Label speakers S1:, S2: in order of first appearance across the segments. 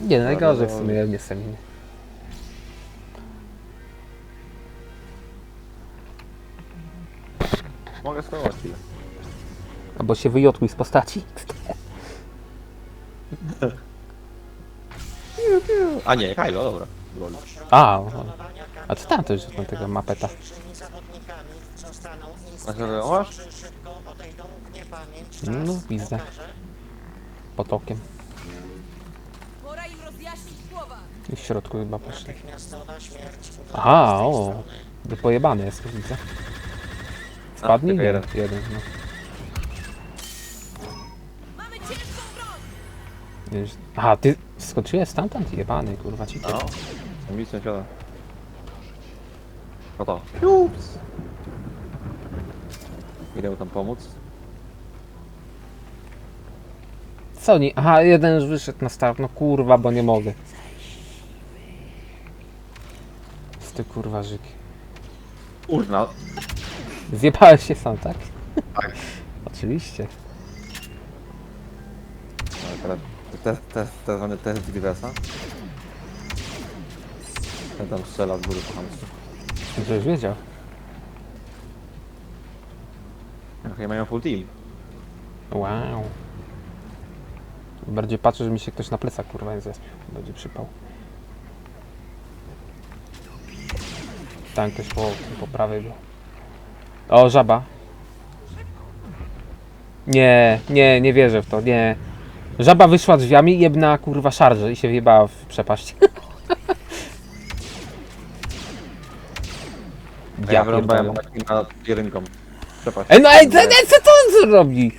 S1: Nie, najgorzej w sumie, nie jestem inny.
S2: Mogę spróbować chwilę.
S1: Albo się wyjotłuj z postaci.
S2: A nie, Kylo, dobra. Lol.
S1: A, o. a co tam to już na tego mapeta?
S2: A co masz?
S1: No, widzę. Potokiem. I w środku chyba poszli. Aha, o. Wypojebany jest, widzę. Spadnij?
S2: tylko
S1: Nie,
S2: jeden.
S1: jeden no.
S3: Mamy ciężką broń!
S1: Wiesz- Aha, ty skoczyłeś stamtąd? Jebany, kurwa, ci
S2: No. Mi sąsiada. No to. Ups. Idę mu tam pomóc.
S1: Co nie? Aha, jeden już wyszedł na start. No kurwa, bo nie mogę. Z ty kurwa żyki.
S2: Urna.
S1: Zjebałeś się sam, tak?
S2: Tak.
S1: Oczywiście.
S2: No, teraz test, tak zwany test Grivesa. Ten tam strzela z góry po hamstwie.
S1: Żebyś wiedział.
S2: Chyba mają full team.
S1: Wow. Bardziej patrzę, że mi się ktoś na plecach kurwa nie zespił. Będzie przypał. Tam ktoś po, po prawej był. O, żaba. Nie, nie, nie wierzę w to, nie. Żaba wyszła drzwiami i jebna kurwa szarże i się wjebała w przepaść.
S2: Ja
S1: Ja
S2: wyrąbałem takim nad. Przepaść.
S1: Ej, no ej, co, ej, co to on zrobi?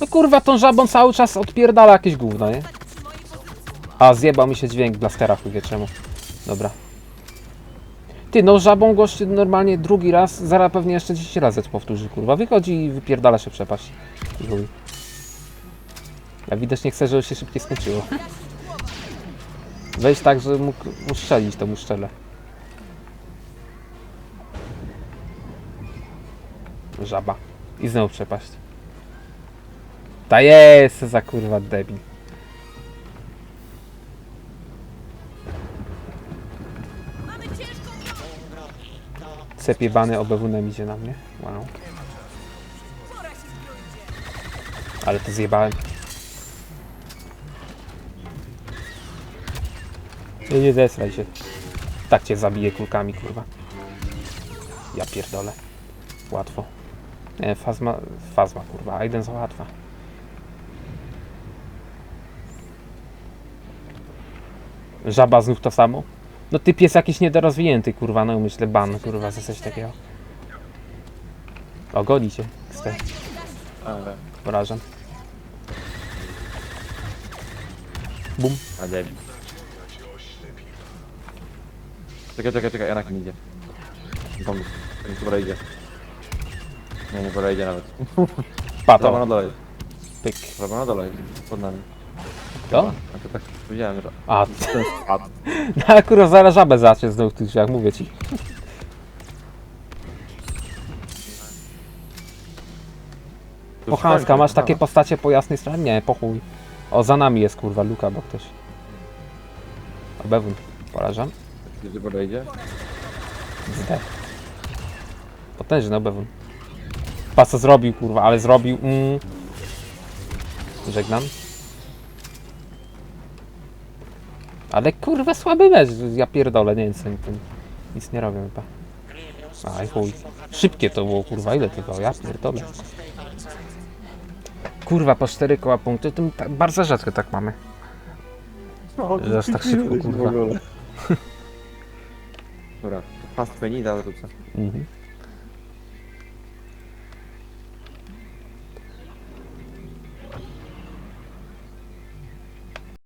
S1: No kurwa, tą żabą cały czas odpierdala jakieś gówno, nie? A, zjebał mi się dźwięk blastera, chuj wie czemu. Dobra. Ty, no żabą gość normalnie drugi raz, zaraz pewnie jeszcze 10 razy to powtórzy, kurwa. Wychodzi i wypierdala się przepaść. I chuj. Ja widocznie chcę, żeby się szybciej skończyło. Weź tak, że mógł uszczelić to mu szczelę. Żaba. I znowu przepaść. Ta jest za kurwa debil.
S3: Broń!
S1: Cepiebany obewunem idzie na mnie. Wow. Ale to zjebałem. Nie, nie zesraj się. Tak cię zabiję kulkami, kurwa. Ja pierdolę. Łatwo. Nie, fazma, fazma, kurwa. Aiden załatwa. Żaba znów to samo? No typ jest jakiś niedorozwinięty, kurwa. No myślę ban, kurwa, za coś takiego. O, goni cię. Kstek.
S2: Ale.
S1: Porażam. Bum.
S2: A debil. Czekaj, czekaj, czekaj, Janak mi idzie. Pomóż. Nie pora idzie. Nie, nie pora idzie nawet. Prawo na
S1: Pato.
S2: dole.
S1: Pyk.
S2: Na dole. Pod nami.
S1: To?
S2: A to tak powiedziałem, że...
S1: A,
S2: Ten spadł.
S1: no akurat zaraz żabę zacznie znowu w tych drzwiach, mówię ci. Pochanska, masz takie postacie po jasnej stronie? Nie, po chuj. O, za nami jest kurwa luka, bo ktoś. Obewun. Porażam.
S2: Pora idzie?
S1: Zdech. Potężny obewun. Pa co zrobił kurwa, ale zrobił. Mm. Żegnam. Ale kurwa słaby mecz, ja pierdolę, nie wiem co oni nic nie robią chyba. Aj chuj. Szybkie to było kurwa, ile to było, ja pierdolę. Kurwa po 4 koła punkty, to tak, bardzo rzadko tak mamy. Że aż tak szybko, kurwa.
S2: Dobra, penny, ale to co?
S1: Mhm.